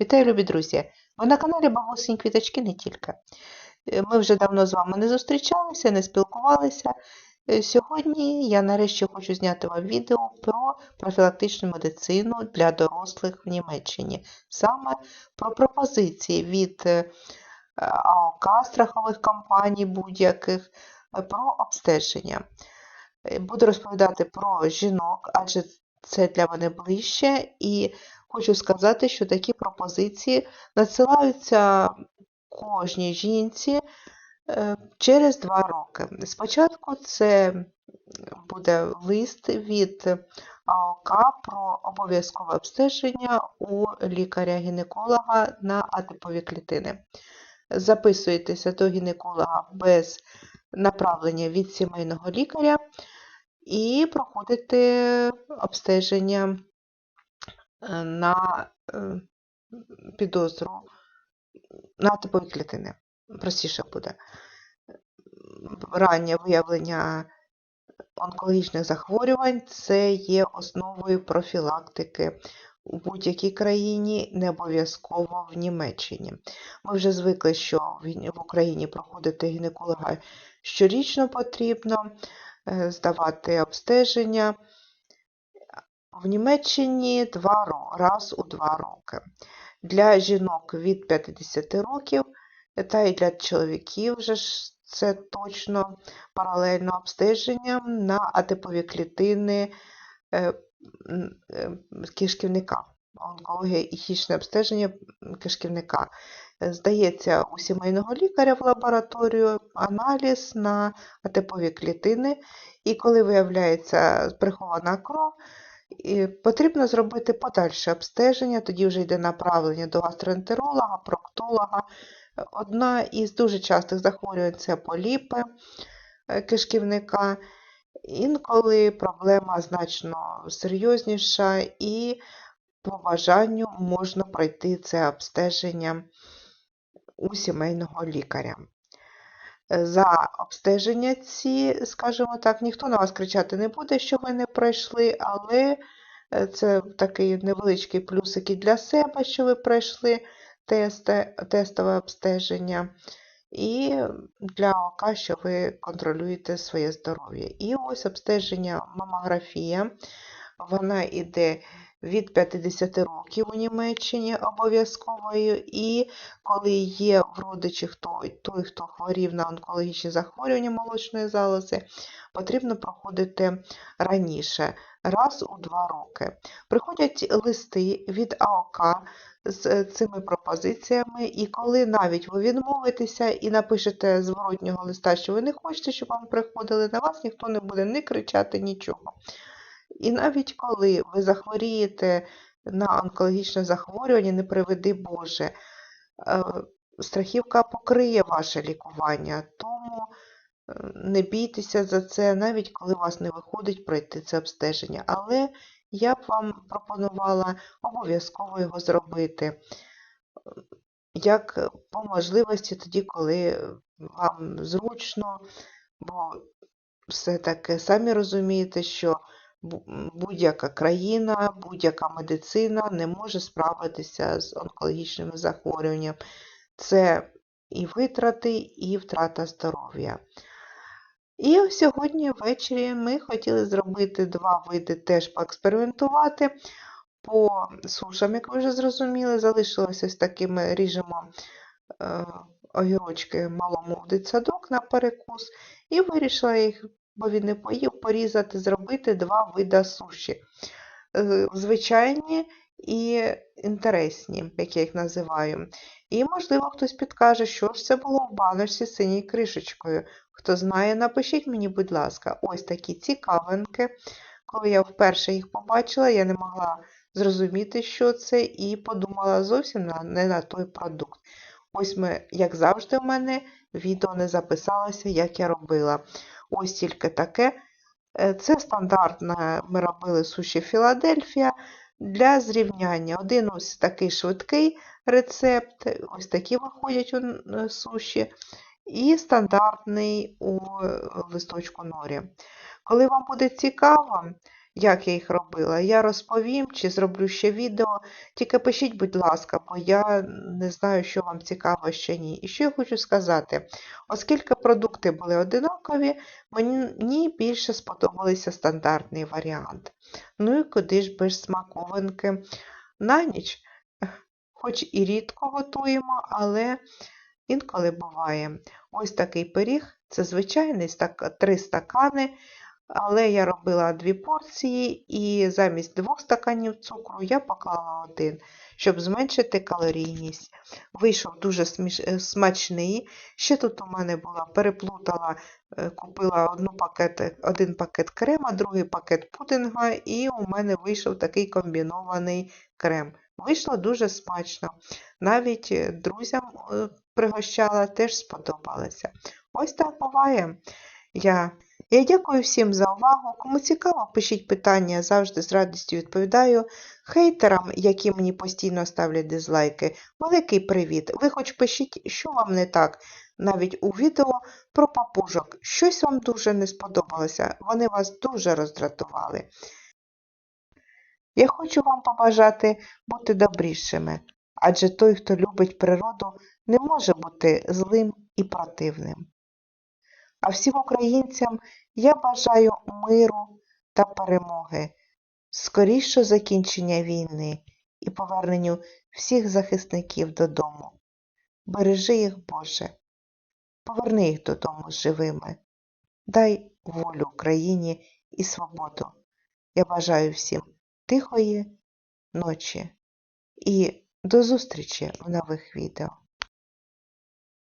Вітаю, любі друзі! Ви на каналі Бабусині Квіточки не тільки. Е, Ми вже давно з вами не зустрічалися, не спілкувалися. Е, Сьогодні я нарешті хочу зняти вам відео про профілактичну медицину для дорослих в Німеччині. Саме про пропозиції від е, АОК, страхових компаній будь-яких, про обстеження. Буду розповідати про жінок, адже це для мене ближче, і хочу сказати, що такі пропозиції надсилаються кожній жінці е, через два роки. Спочатку це буде лист від АОК про обов'язкове обстеження у лікаря-гінеколога на атипові клітини. Записуєтеся до гінеколога без направлення від сімейного лікаря і проходите обстеження на е, підозру на типові клітини. Простіше буде. Раннє виявлення онкологічних захворювань це є основою профілактики у будь-якій країні, не обов'язково в Німеччині. Ми вже звикли, що в Україні проходити гінеколога щорічно потрібно, е, здавати обстеження. В Німеччині два раз у два роки. Для жінок від 50 років та й для чоловіків вже ж це точно паралельно обстеженням на атипові клітини е, е, кишківника. Онкологія і хічне обстеження кишківника. Здається у сімейного лікаря в лабораторію аналіз на атипові клітини, і коли виявляється прихована кров, і потрібно зробити подальше обстеження, тоді вже йде направлення до гастроентеролога, проктолога. Одна із дуже частих захворювань це поліпи е, кишківника. Інколи проблема значно серйозніша, і по бажанню можна пройти це обстеження у сімейного лікаря. За обстеження ці, скажімо так, ніхто на вас кричати не буде, що ви не пройшли, але е, це такий невеличкий плюсик і для себе, що ви пройшли тести, тестове обстеження, і для ОК, що ви контролюєте своє здоров'я. І ось обстеження мамографія, вона йде від 50 років у Німеччині обов'язковою, і коли є в родичах той, той, хто хворів на онкологічні захворювання молочної залози, потрібно проходити раніше, раз у два роки. Приходять листи від АОК з цими пропозиціями, і коли навіть ви відмовитеся і напишете зворотнього листа, що ви не хочете, щоб вам приходили, на вас ніхто не буде ні кричати, нічого. І навіть коли ви захворієте на онкологічне захворювання, не приведи Боже, е, страхівка покриє ваше лікування, тому е, не бійтеся за це, навіть коли у вас не виходить пройти це обстеження. Але я б вам пропонувала обов'язково його зробити, як по можливості тоді, коли вам зручно, бо все-таки самі розумієте, що будь-яка країна, будь-яка медицина не може справитися з онкологічними захворюваннями. Це і витрати, і втрата здоров'я. І сьогодні ввечері ми хотіли зробити два види, теж поекспериментувати. По сушам, як ви вже зрозуміли, залишилося з такими ріжемо е, огірочки малому в дитсадок на перекус, і вирішила їх, бо він не поїв, порізати, зробити два види суші. Е, Звичайні і інтересні, як я їх називаю. І, можливо, хтось підкаже, що ж це було в баночці з синьою кришечкою. Хто знає, напишіть мені, будь ласка, ось такі цікавинки. Коли я вперше їх побачила, я не могла зрозуміти, що це, і подумала зовсім на, не на той продукт. Ось ми, як завжди, в мене відео не записалося, як я робила. Ось тільки таке. Е, Це стандартне ми робили суші Філадельфія для зрівняння. Один ось такий швидкий рецепт, ось такі виходять у суші, і стандартний у листочку норі. Коли вам буде цікаво, як я їх робила. Я розповім чи зроблю ще відео. Тільки пишіть, будь ласка, бо я не знаю, що вам цікаво, що ні. І що я хочу сказати, оскільки продукти були одинакові, мені більше сподобався стандартний варіант. Ну і куди ж без смаковинки на ніч. Хоч і рідко готуємо, але інколи буває. Ось такий пиріг, це звичайний стак- три стакани, але я робила дві порції і замість двох стаканів цукру я поклала один, щоб зменшити калорійність. Вийшов дуже е, смачний. Ще тут у мене була, переплутала, е, купила одну пакет, один пакет крема, другий пакет пудинга, і у мене вийшов такий комбінований крем. Вийшло дуже смачно. Навіть е, друзям е, пригощала, теж сподобалося. Ось так буває. Я, я дякую всім за увагу. Кому цікаво, пишіть питання, завжди з радістю відповідаю. Хейтерам, які мені постійно ставлять дизлайки, великий привіт. Ви хоч пишіть, що вам не так. Навіть у відео про папужок. Щось вам дуже не сподобалося, вони вас дуже роздратували. Я хочу вам побажати бути добрішими, адже той, хто любить природу, не може бути злим і противним. А всім українцям я бажаю миру та перемоги, скорішого закінчення війни і поверненню всіх захисників додому. Бережи їх, Боже, поверни їх додому живими. Дай волю Україні і свободу. Я бажаю всім тихої ночі і до зустрічі в нових відео.